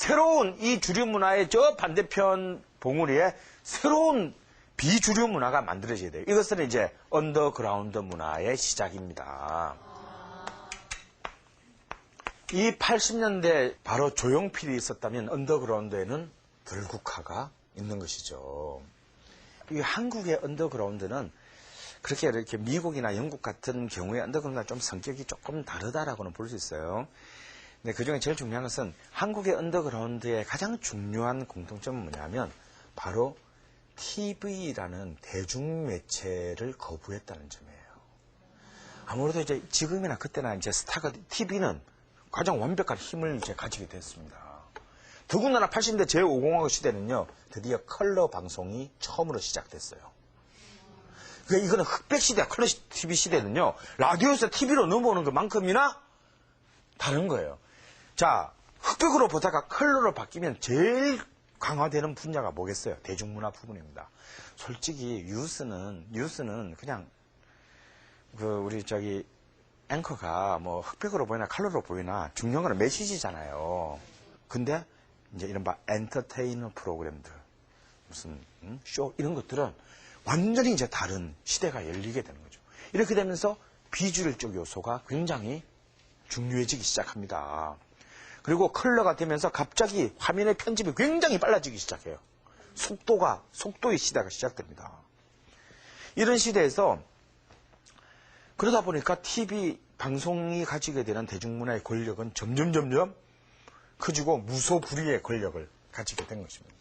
새로운 이 주류 문화의 저 반대편 봉우리에 새로운 비주류 문화가 만들어져야 돼요. 이것은 이제 언더그라운드 문화의 시작입니다. 이 80년대 바로 조용필이 있었다면 언더그라운드에는 들국화가 있는 것이죠. 이 한국의 언더그라운드는 그렇게 이렇게 미국이나 영국 같은 경우에 언더그라운드가 좀 성격이 조금 다르다라고는 볼 수 있어요. 근데 그 중에 제일 중요한 것은 한국의 언더그라운드의 가장 중요한 공통점은 뭐냐면 바로 TV라는 대중매체를 거부했다는 점이에요. 아무래도 이제 지금이나 그때나 이제 스타가 TV는 가장 완벽한 힘을 이제 가지게 됐습니다. 더군다나 80년대 제5공화국 시대는요, 드디어 컬러 방송이 처음으로 시작됐어요. 그러니까 이거는 흑백 시대, 컬러 TV 시대는요, 라디오에서 TV로 넘어오는 것만큼이나 다른 거예요. 자, 흑백으로 보다가 컬러로 바뀌면 제일 강화되는 분야가 뭐겠어요? 대중문화 부분입니다. 솔직히 뉴스는 뉴스는 그냥 그 우리 저기 앵커가 뭐 흑백으로 보이나 컬러로 보이나 중요한 건 메시지잖아요. 근데 이제 이른바 엔터테이너 프로그램들 무슨 음? 쇼 이런 것들은 완전히 이제 다른 시대가 열리게 되는 거죠. 이렇게 되면서 비주류적 요소가 굉장히 중요해지기 시작합니다. 그리고 컬러가 되면서 갑자기 화면의 편집이 굉장히 빨라지기 시작해요. 속도가, 속도의 시대가 시작됩니다. 이런 시대에서 그러다 보니까 TV 방송이 가지게 되는 대중문화의 권력은 점점 점점 커지고 무소불위의 권력을 가지게 된 것입니다.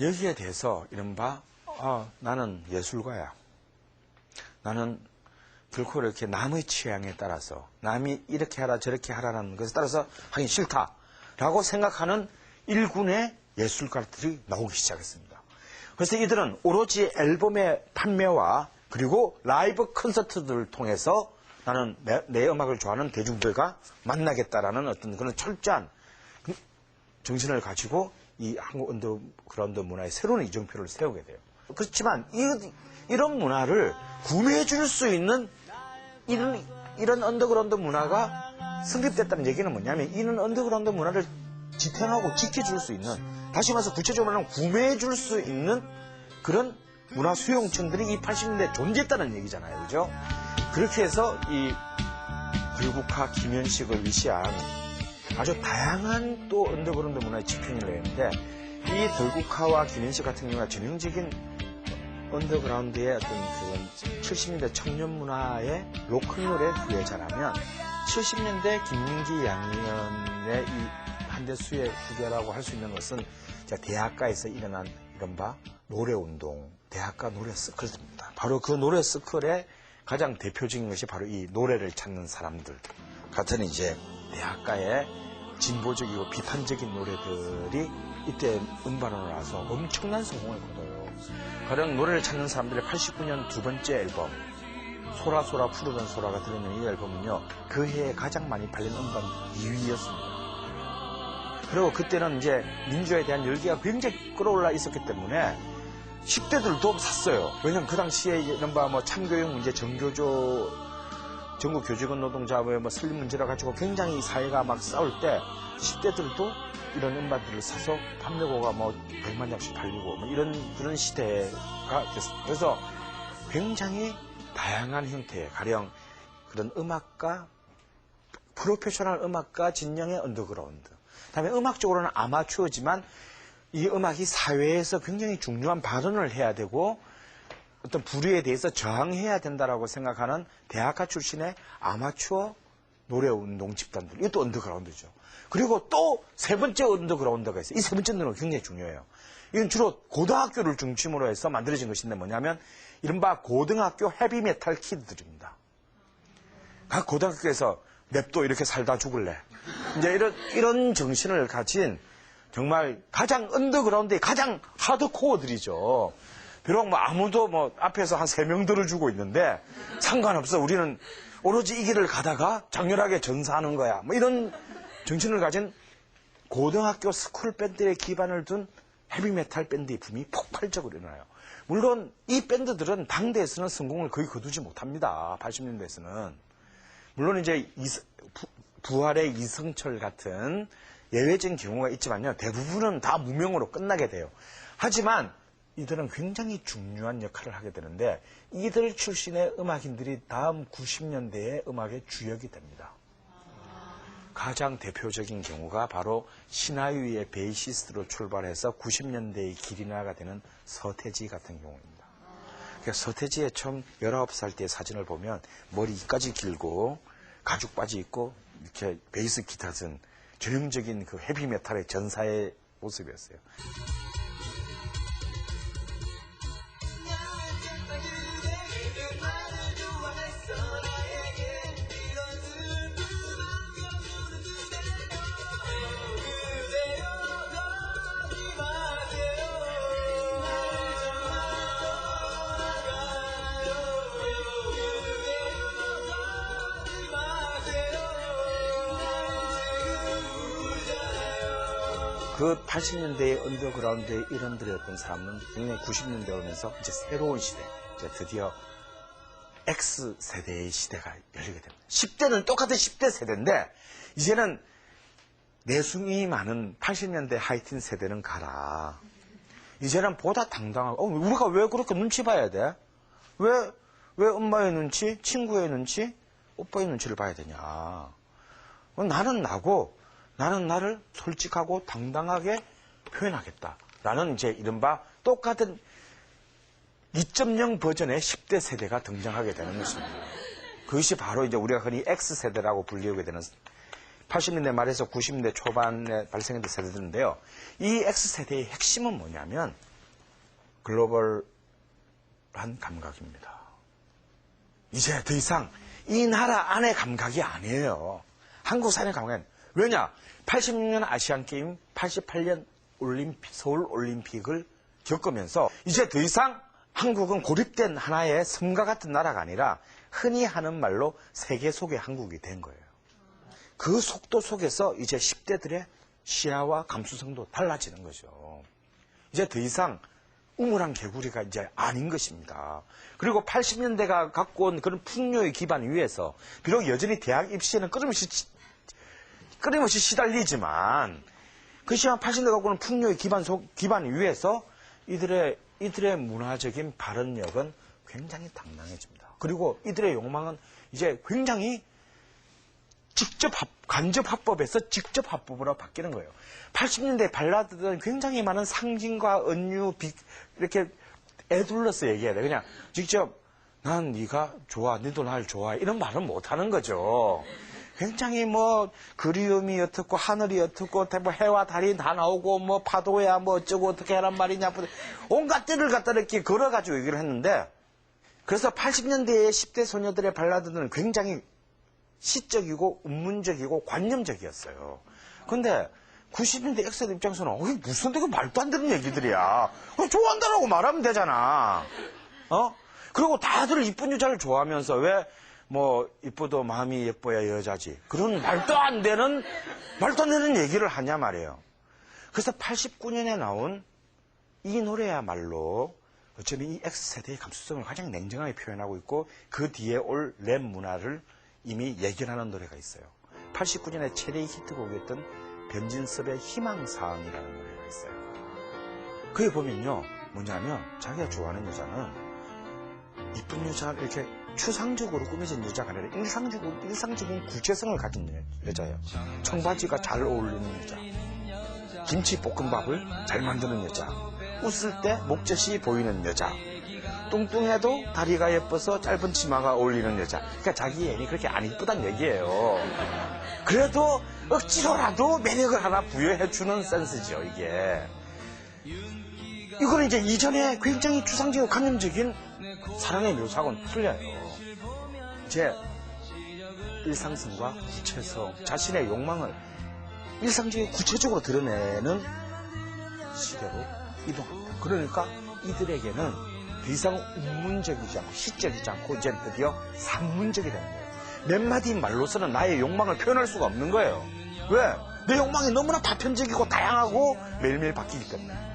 여기에 대해서 이른바 아, 나는 예술가야. 나는 결코 이렇게 남의 취향에 따라서 남이 이렇게 하라 저렇게 하라는 것에 따라서 하기 싫다라고 생각하는 일군의 예술가들이 나오기 시작했습니다. 그래서 이들은 오로지 앨범의 판매와 그리고 라이브 콘서트들을 통해서 나는 내, 내 음악을 좋아하는 대중들과 만나겠다라는 어떤 그런 철저한 정신을 가지고 이 한국 언더그라운드 문화의 새로운 이정표를 세우게 돼요. 그렇지만 이, 이런 문화를 구매해 줄 수 있는 이런, 이런 언더그라운드 문화가 성립됐다는 얘기는 뭐냐면 이런 언더그라운드 문화를 지탱하고 지켜줄 수 있는 다시 말해서 구체적으로 말하면 구매해 줄 수 있는 그런 문화 수용층들이 이 80년대에 존재했다는 얘기잖아요. 그죠? 그렇게 해서 이 불국화 김현식을 위시한 아주 다양한 또 언더그라운드 문화의 지평을 했는데 이 덜국화와 김현식 같은 경우가 전형적인 언더그라운드의 어떤 그런 70년대 청년 문화의 로큰롤의 후예자라면 70년대 김민기 양현의 이 한대수의 후계라고 할 수 있는 것은 대학가에서 일어난 이른바 노래운동, 대학가 노래 서클입니다. 바로 그 노래 서클의 가장 대표적인 것이 바로 이 노래를 찾는 사람들 같은 이제 대학가의 진보적이고 비판적인 노래들이 이때 음반으로 나와서 엄청난 성공을 거둬요. 가령 노래를 찾는 사람들의 89년 두 번째 앨범 소라소라 푸르던 소라가 들어있는 이 앨범은요 그 해에 가장 많이 팔린 음반 2위였습니다. 그리고 그때는 이제 민주화에 대한 열기가 굉장히 끌어올라 있었기 때문에 10대들도 샀어요. 왜냐면 그 당시에 이른바 뭐 참교육 문제, 정교조, 전국 교직원 노동자의 뭐 설립 문제라 가지고 굉장히 사회가 막 싸울 때 10대들도 이런 음반들을 사서 판매고가 뭐 100만 장씩 팔리고 뭐 이런 그런 시대가 됐습니다. 그래서 굉장히 다양한 형태의 가령 그런 음악가 프로페셔널 음악가 진영의 언더그라운드 그다음에 음악적으로는 아마추어지만 이 음악이 사회에서 굉장히 중요한 발언을 해야 되고 어떤 부류에 대해서 저항해야 된다라고 생각하는 대학가 출신의 아마추어 노래 운동 집단들 이것도 언더그라운드죠. 그리고 또 세 번째 언더그라운드가 있어요. 이 세 번째 노래가 굉장히 중요해요. 이건 주로 고등학교를 중심으로 해서 만들어진 것인데 뭐냐면 이른바 고등학교 헤비메탈 키드들입니다. 각 고등학교에서 냅도 이렇게 살다 죽을래. 이제 이런, 이런 정신을 가진 정말 가장 언더그라운드의 가장 하드코어들이죠. 비록 뭐 아무도 뭐 앞에서 한 세 명 들어주고 있는데 상관없어. 우리는 오로지 이 길을 가다가 장렬하게 전사하는 거야. 뭐 이런 정신을 가진 고등학교 스쿨 밴드에 기반을 둔 헤비메탈 밴드의 붐이 폭발적으로 일어나요. 물론 이 밴드들은 당대에서는 성공을 거의 거두지 못합니다. 80년대에서는. 물론 이제 이, 부, 부활의 이승철 같은 예외적인 경우가 있지만요. 대부분은 다 무명으로 끝나게 돼요. 하지만 이들은 굉장히 중요한 역할을 하게 되는데 이들 출신의 음악인들이 다음 90년대의 음악의 주역이 됩니다. 가장 대표적인 경우가 바로 신하위의 베이시스트로 출발해서 90년대의 길이나가 되는 서태지 같은 경우입니다. 그러니까 서태지의 처음 19살 때 사진을 보면 머리까지 길고 가죽 바지 입고 이렇게 베이스 기타 든 전형적인 그 헤비메탈의 전사의 모습이었어요. 그 80년대의 언더그라운드의 이름들이었던 사람은 굉장히 90년대 오면서 이제 새로운 시대, 이제 드디어 X세대의 시대가 열리게 됩니다. 10대는 똑같은 10대 세대인데, 이제는 내숭이 많은 80년대 하이틴 세대는 가라. 이제는 보다 당당하고, 어, 우리가 왜 그렇게 눈치 봐야 돼? 왜, 왜 엄마의 눈치, 친구의 눈치, 오빠의 눈치를 봐야 되냐? 어, 나는 나고, 나는 나를 솔직하고 당당하게 표현하겠다. 라는 이제 이른바 똑같은 2.0 버전의 10대 세대가 등장하게 되는 것입니다. 그것이 바로 이제 우리가 흔히 X세대라고 불리우게 되는 80년대 말에서 90년대 초반에 발생했던 세대들인데요. 이 X세대의 핵심은 뭐냐면 글로벌한 감각입니다. 이제 더 이상 이 나라 안의 감각이 아니에요. 한국 사람의 감각은 왜냐? 86년 아시안게임, 88년 올림픽, 서울 올림픽을 겪으면서 이제 더 이상 한국은 고립된 하나의 섬과 같은 나라가 아니라 흔히 하는 말로 세계 속의 한국이 된 거예요. 그 속도 속에서 이제 10대들의 시야와 감수성도 달라지는 거죠. 이제 더 이상 우물한 개구리가 이제 아닌 것입니다. 그리고 80년대가 갖고 온 그런 풍요의 기반 위에서 비록 여전히 대학 입시에는 끊임없이 끊임없이 시달리지만 그 시간 80년대 갖고 는 풍요의 기반 속, 기반 위에서 이들의, 이들의 문화적인 발언력은 굉장히 당당해집니다. 그리고 이들의 욕망은 이제 굉장히 직접 합, 간접 합법에서 직접 합법으로 바뀌는 거예요. 80년대 발라드들은 굉장히 많은 상징과 은유, 비, 이렇게 애둘러서 얘기해야 돼. 그냥 직접 난 네가 좋아, 너도 날 좋아해 이런 말은 못 하는 거죠. 굉장히 뭐 그리움이 어떻고 하늘이 어떻고 뭐 해와 달이 다 나오고 뭐 파도야 뭐 어쩌고 어떻게 하란 말이냐 온갖 뜻을 갖다 이렇게 걸어가지고 얘기를 했는데 그래서 80년대의 10대 소녀들의 발라드는 굉장히 시적이고 운문적이고 관념적이었어요. 근데 90년대 엑셀 입장에서는 어, 무슨 되게 말도 안 되는 얘기들이야. 어, 좋아한다라고 말하면 되잖아. 어? 그리고 다들 이쁜 여자를 좋아하면서 왜 뭐 이쁘도 마음이 예뻐야 여자지. 그런 말도 안 되는 말도 안 되는 얘기를 하냐 말이에요. 그래서 89년에 나온 이 노래야말로 어쩌면 이 X세대의 감수성을 가장 냉정하게 표현하고 있고 그 뒤에 올 랩 문화를 이미 예견하는 노래가 있어요. 89년에 최대 히트곡이었던 변진섭의 희망사항이라는 노래가 있어요. 그에 보면요, 뭐냐면 자기가 좋아하는 여자는 이쁜 여자 이렇게 추상적으로 꾸며진 여자가 아니라 일상적으로, 일상적인 구체성을 가진 여- 여자예요. 청바지가 잘 어울리는 여자. 김치볶음밥을 잘 만드는 여자. 웃을 때 목젖이 보이는 여자. 뚱뚱해도 다리가 예뻐서 짧은 치마가 어울리는 여자. 그러니까 자기 애인이 그렇게 안 이쁘단 얘기예요. 그래도 억지로라도 매력을 하나 부여해주는 센스죠, 이게. 이거는 이제 이전에 굉장히 추상적이고 감염적인 사랑의 묘사하고는 틀려요. 이제 일상성과 구체성, 자신의 욕망을 일상적인 구체적으로 드러내는 시대로 이동합니다. 그러니까 이들에게는 더 이상 운문적이지 않고 시적이지 않고 이제 드디어 산문적이 되는 거예요. 몇 마디 말로서는 나의 욕망을 표현할 수가 없는 거예요. 왜? 내 욕망이 너무나 다편적이고 다양하고 매일매일 바뀌기 때문에.